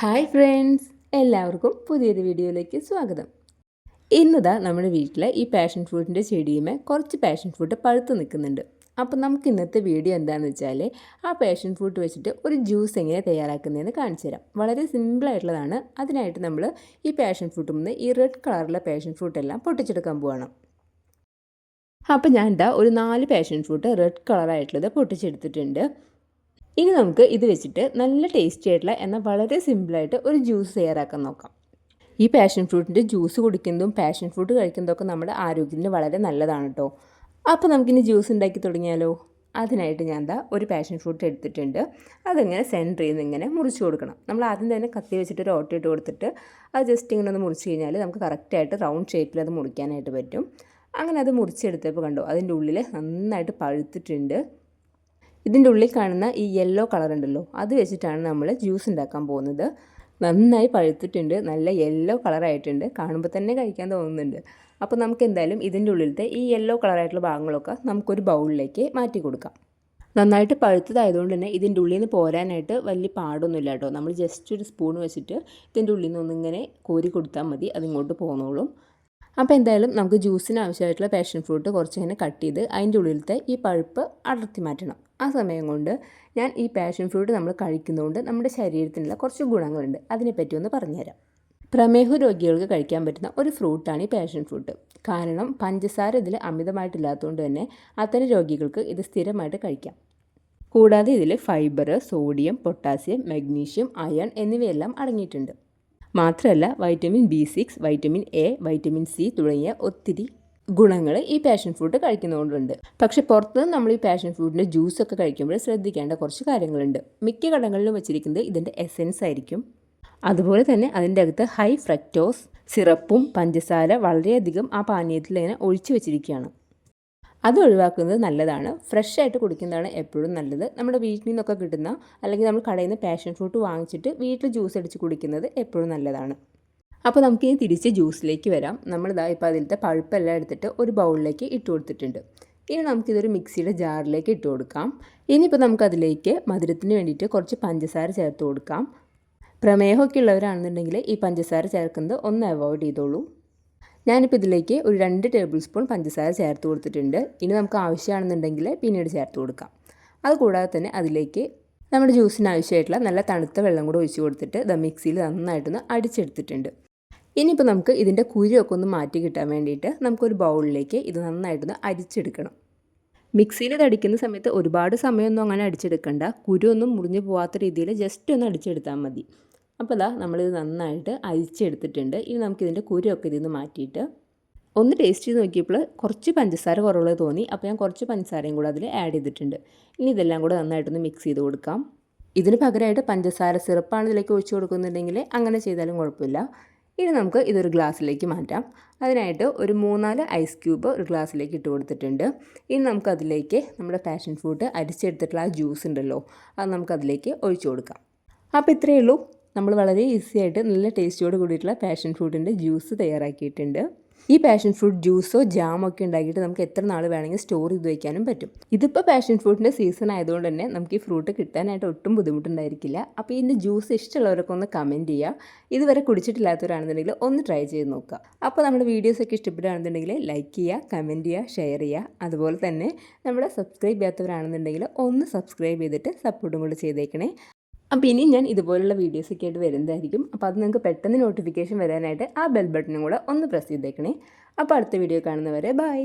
Hi friends എല്ലാവർക്കും പുതിയൊരു വീഡിയോയിലേക്ക് സ്വാഗതം. ഇന്നതാ നമ്മുടെ വീട്ടിലെ ഈ പാഷൻ ഫ്രൂട്ടിന്റെ ചെടിയുമേ കുറച്ച് പാഷൻ ഫ്രൂട്ട് പഴുത്ത് നിൽക്കുന്നുണ്ട്. അപ്പോൾ നമുക്ക് ഇന്നത്തെ വീഡിയോ എന്താണെന്ന് വെച്ചാൽ ആ പാഷൻ ഫ്രൂട്ട് വെച്ചിട്ട് ഒരു ജ്യൂസ് എങ്ങനെ തയ്യാറാക്കുന്നതെന്ന് കാണിച്ചു തരാം. വളരെ സിമ്പിളായിട്ടുള്ളതാണ് അതിനായിട്ട് നമ്മൾ ഈ പാഷൻ ഫ്രൂട്ടിൽ നിന്ന് ഈ റെഡ് കളറിലെ പാഷൻ ഫ്രൂട്ട് എല്ലാം പൊട്ടിച്ചെടുക്കാൻ പോവാണ്. അപ്പോൾ ഞാൻ എന്താ ഒരു നാല് പാഷൻ ഫ്രൂട്ട് റെഡ് കളറായിട്ടുള്ളത് പൊട്ടിച്ചെടുത്തിട്ടുണ്ട്. ഇനി നമുക്ക് ഇത് വെച്ചിട്ട് നല്ല ടേസ്റ്റി ആയിട്ടുള്ള എന്നാൽ വളരെ സിമ്പിളായിട്ട് ഒരു ജ്യൂസ് തയ്യാറാക്കാൻ നോക്കാം. ഈ പാഷൻ ഫ്രൂട്ടിന്റെ ജ്യൂസ് കുടിക്കുന്നതും പാഷൻ ഫ്രൂട്ട് കഴിക്കുന്നതൊക്കെ നമ്മുടെ ആരോഗ്യത്തിന് വളരെ നല്ലതാണ് കേട്ടോ അപ്പോൾ നമുക്കിനി ജ്യൂസ് ഉണ്ടാക്കി തുടങ്ങിയാലോ? അതിനായിട്ട് ഞാൻ എന്താ ഒരു പാഷൻ ഫ്രൂട്ട് എടുത്തിട്ടുണ്ട്. അതിങ്ങനെ സെന്ററിൽ നിന്ന് ഇങ്ങനെ മുറിച്ച് കൊടുക്കണം. നമ്മൾ ആദ്യം തന്നെ കത്തി വെച്ചിട്ട് ഒരു ഓട്ട ഇട്ട് കൊടുത്തിട്ട് അത് ജസ്റ്റ് ഇങ്ങനെ ഒന്ന് മുറിച്ച് കഴിഞ്ഞാൽ നമുക്ക് കറക്റ്റായിട്ട് റൗണ്ട് ഷേപ്പിൽ അത് മുറിക്കാനായിട്ട് പറ്റും. അങ്ങനെ അത് മുറിച്ചെടുത്തപ്പോൾ കണ്ടോ അതിന്റെ ഉള്ളിൽ നന്നായിട്ട് പഴുത്തിട്ടുണ്ട്. ഇതിന്റെ ഉള്ളിൽ കാണുന്ന ഈ യെല്ലോ കളർ ഉണ്ടല്ലോ അത് വെച്ചിട്ടാണ് നമ്മൾ ജ്യൂസ് ഉണ്ടാക്കാൻ പോകുന്നത്. നന്നായി പഴുത്തിട്ടുണ്ട് നല്ല യെല്ലോ കളറായിട്ടുണ്ട് കാണുമ്പോൾ തന്നെ കഴിക്കാൻ തോന്നുന്നുണ്ട്. അപ്പോൾ നമുക്ക് എന്തായാലും ഇതിന്റെ ഉള്ളിലത്തെ ഈ യെല്ലോ കളറായിട്ടുള്ള ഭാഗങ്ങളൊക്കെ നമുക്കൊരു ബൗളിലേക്ക് മാറ്റി കൊടുക്കാം. നന്നായിട്ട് പഴുത്തതായതുകൊണ്ട് തന്നെ ഇതിന്റെ ഉള്ളിൽ നിന്ന് പോരാനായിട്ട് വലിയ പാടൊന്നുമില്ല കേട്ടോ. നമ്മൾ ജസ്റ്റ് ഒരു സ്പൂൺ വെച്ചിട്ട് ഇതിന്റെ ഉള്ളിൽ നിന്ന് ഒന്നിങ്ങനെ കോരി കൊടുത്താൽ മതി അതിങ്ങോട്ട് പോന്നോളും. അപ്പോൾ എന്തായാലും നമുക്ക് ജ്യൂസിന് ആവശ്യമായിട്ടുള്ള പാഷൻ ഫ്രൂട്ട് കുറച്ച് ഇങ്ങനെ കട്ട് ചെയ്ത് അതിന്റെ ഉള്ളിലത്തെ ഈ പഴുപ്പ് അടർത്തി മാറ്റണം. ആ സമയം കൊണ്ട് ഞാൻ ഈ പാഷൻ ഫ്രൂട്ട് നമ്മൾ കഴിക്കുന്നതുകൊണ്ട് നമ്മുടെ ശരീരത്തിനുള്ള കുറച്ച് ഗുണങ്ങളുണ്ട്. അതിനെപ്പറ്റി ഒന്ന് പറഞ്ഞുതരാം. പ്രമേഹ രോഗികൾക്ക് കഴിക്കാൻ പറ്റുന്ന ഒരു ഫ്രൂട്ടാണ് ഈ പാഷൻ ഫ്രൂട്ട് കാരണം പഞ്ചസാര ഇതിൽ അമിതമായിട്ടില്ലാത്തതുകൊണ്ട് തന്നെ അത്തരം രോഗികൾക്ക് ഇത് സ്ഥിരമായിട്ട് കഴിക്കാം. കൂടാതെ ഇതിൽ fibre sodium potassium magnesium iron എന്നിവയെല്ലാം അടങ്ങിയിട്ടുണ്ട്. മാത്രമല്ല vitamin B six vitamin A vitamin C തുടങ്ങിയ ഒത്തിരി ഗുണങ്ങൾ ഈ പാഷൻ ഫ്രൂട്ട് കഴിക്കുന്നതുകൊണ്ടുണ്ട്. പക്ഷേ പുറത്ത് നമ്മൾ ഈ പാഷൻ ഫ്രൂട്ടിന്റെ ജ്യൂസൊക്കെ കഴിക്കുമ്പോൾ ശ്രദ്ധിക്കേണ്ട കുറച്ച് കാര്യങ്ങളുണ്ട്. മിക്ക കടകളിലും വെച്ചിരിക്കുന്നത് ഇതിന്റെ എസെൻസ് ആയിരിക്കും. അതുപോലെ തന്നെ അതിന്റെ അകത്ത് ഹൈ ഫ്രക്ടോസ് സിറപ്പും പഞ്ചസാര വളരെയധികം ആ പാനീയത്തിൽ ഇങ്ങനെ ഒഴിച്ചു വെച്ചിരിക്കുകയാണ്. അത് ഒഴിവാക്കുന്നത് നല്ലതാണ്. ഫ്രഷ് ആയിട്ട് കുടിക്കുന്നതാണ് എപ്പോഴും നല്ലത്. നമ്മുടെ വീട്ടിൽ നിന്നൊക്കെ കിട്ടുന്ന അല്ലെങ്കിൽ നമ്മൾ കടയിൽ നിന്ന് പാഷൻ ഫ്രൂട്ട് വാങ്ങിച്ചിട്ട് വീട്ടിൽ ജ്യൂസ് അടിച്ച് കുടിക്കുന്നത് എപ്പോഴും നല്ലതാണ്. അപ്പോൾ നമുക്ക് ഇനി തിരിച്ച് ജ്യൂസിലേക്ക് വരാം. നമ്മൾ നമ്മളിതാ ഇപ്പോൾ അതിലത്തെ പഴുപ്പെല്ലാം എടുത്തിട്ട് ഒരു ബൗളിലേക്ക് ഇട്ട് കൊടുത്തിട്ടുണ്ട്. ഇനി നമുക്കിതൊരു മിക്സിയുടെ ജാറിലേക്ക് ഇട്ട് കൊടുക്കാം. ഇനിയിപ്പോൾ നമുക്കതിലേക്ക് മധുരത്തിന് വേണ്ടിയിട്ട് കുറച്ച് പഞ്ചസാര ചേർത്ത് കൊടുക്കാം. പ്രമേഹമൊക്കെ ഉള്ളവരാണെന്നുണ്ടെങ്കിൽ ഈ പഞ്ചസാര ചേർക്കുന്നത് ഒന്ന് അവോയ്ഡ് ചെയ്തോളൂ. ഞാനിപ്പോൾ ഇതിലേക്ക് ഒരു രണ്ട് ടേബിൾ സ്പൂൺ പഞ്ചസാര ചേർത്ത് കൊടുത്തിട്ടുണ്ട്. ഇനി നമുക്ക് ആവശ്യമാണെന്നുണ്ടെങ്കിൽ പിന്നീട് ചേർത്ത് കൊടുക്കാം. അതുകൂടാതെ തന്നെ അതിലേക്ക് നമ്മുടെ ജ്യൂസിന് ആവശ്യമായിട്ടുള്ള നല്ല തണുത്ത വെള്ളം കൂടെ ഒഴിച്ച് കൊടുത്തിട്ട് ദ മിക്സിയിൽ നന്നായിട്ടൊന്ന് അടിച്ചെടുത്തിട്ടുണ്ട്. ഇനിയിപ്പോൾ നമുക്ക് ഇതിന്റെ കുരുവൊക്കെ ഒന്ന് മാറ്റി കിട്ടാൻ വേണ്ടിയിട്ട് നമുക്കൊരു ബൗളിലേക്ക് ഇത് നന്നായിട്ടൊന്ന് അരിച്ചെടുക്കണം. മിക്സിയിൽ ഇത് അടിക്കുന്ന സമയത്ത് ഒരുപാട് സമയമൊന്നും അങ്ങനെ അടിച്ചെടുക്കണ്ട. കുരു ഒന്നും മുറിഞ്ഞു പോകാത്ത രീതിയിൽ ജസ്റ്റ് ഒന്ന് അടിച്ചെടുത്താൽ മതി. അപ്പോൾ ഇതാ നമ്മളിത് നന്നായിട്ട് അരിച്ചെടുത്തിട്ടുണ്ട്. ഇനി നമുക്കിതിന്റെ കുരുവൊക്കെ ഇതിൽ നിന്ന് മാറ്റിയിട്ട് ഒന്ന് ടേസ്റ്റ് ചെയ്ത് നോക്കിയപ്പോൾ കുറച്ച് പഞ്ചസാര കുറവുള്ളത് തോന്നി. അപ്പോൾ ഞാൻ കുറച്ച് പഞ്ചസാരയും കൂടെ അതിൽ ആഡ് ചെയ്തിട്ടുണ്ട്. ഇനി ഇതെല്ലാം കൂടെ നന്നായിട്ടൊന്ന് മിക്സ് ചെയ്ത് കൊടുക്കാം. ഇതിന് പകരമായിട്ട് പഞ്ചസാര സിറപ്പാണ് ഇതിലേക്ക് ഒഴിച്ചു കൊടുക്കുന്നുണ്ടെങ്കിൽ അങ്ങനെ ചെയ്താലും കുഴപ്പമില്ല. ഇനി നമുക്ക് ഇതൊരു ഗ്ലാസ്സിലേക്ക് മാറ്റാം. അതിനായിട്ട് ഒരു മൂന്നാൽ ഐസ് ക്യൂബ് ഒരു ഗ്ലാസ്സിലേക്ക് ഇട്ട് കൊടുത്തിട്ടുണ്ട്. ഇനി നമുക്കതിലേക്ക് നമ്മുടെ പാഷൻ ഫ്രൂട്ട് അരിച്ചെടുത്തിട്ടുള്ള ആ ജ്യൂസ് ഉണ്ടല്ലോ അത് നമുക്കതിലേക്ക് ഒഴിച്ചു കൊടുക്കാം. അപ്പോൾ ഇത്രയേ ഉള്ളൂ. നമ്മൾ വളരെ ഈസി ആയിട്ട് നല്ല ടേസ്റ്റിയോട് കൂടിയിട്ടുള്ള പാഷൻ ഫ്രൂട്ടിന്റെ ജ്യൂസ് തയ്യാറാക്കിയിട്ടുണ്ട്. ഈ പാഷൻ ഫ്രൂട്ട് ജ്യൂസോ ജാമോ ഒക്കെ ഉണ്ടാക്കിയിട്ട് നമുക്ക് എത്ര നാൾ വേണമെങ്കിൽ സ്റ്റോർ ചെയ്ത് വയ്ക്കാനും പറ്റും. ഇതിപ്പോൾ പാഷൻ ഫ്രൂട്ടിന്റെ സീസൺ ആയതുകൊണ്ട് തന്നെ നമുക്ക് ഈ ഫ്രൂട്ട് കിട്ടാനായിട്ട് ഒട്ടും ബുദ്ധിമുട്ടുണ്ടായിരിക്കില്ല. അപ്പോൾ ഇതിന്റെ ജ്യൂസ് ഇഷ്ടമുള്ളവരൊക്കെ ഒന്ന് കമന്റ് ചെയ്യുക ഇതുവരെ കുടിച്ചിട്ടില്ലാത്തവരാണെന്നുണ്ടെങ്കിൽ ഒന്ന് ട്രൈ ചെയ്ത് നോക്കുക അപ്പോൾ നമ്മുടെ വീഡിയോസൊക്കെ ഇഷ്ടപ്പെടുകയാണെന്നുണ്ടെങ്കിൽ ലൈക്ക് ചെയ്യുക കമന്റ് ചെയ്യുക ഷെയർ ചെയ്യുക അതുപോലെ തന്നെ നമ്മുടെ സബ്സ്ക്രൈബ് ചെയ്യാത്തവരാണെന്നുണ്ടെങ്കിൽ ഒന്ന് സബ്സ്ക്രൈബ് ചെയ്തിട്ട് സപ്പോർട്ടും കൂടി ചെയ്തേക്കണേ. അപ്പോൾ ഇനി ഞാൻ ഇതുപോലുള്ള വീഡിയോസൊക്കെ ആയിട്ട് വരുന്നതായിരിക്കും. അപ്പോൾ അത് നിങ്ങൾക്ക് പെട്ടെന്ന് നോട്ടിഫിക്കേഷൻ വരാനായിട്ട് ആ ബെൽ ബട്ടണും കൂടെ ഒന്ന് പ്രസ് ചെയ്തേക്കണേ. അപ്പോൾ അടുത്ത വീഡിയോ കാണുന്നവരെ ബൈ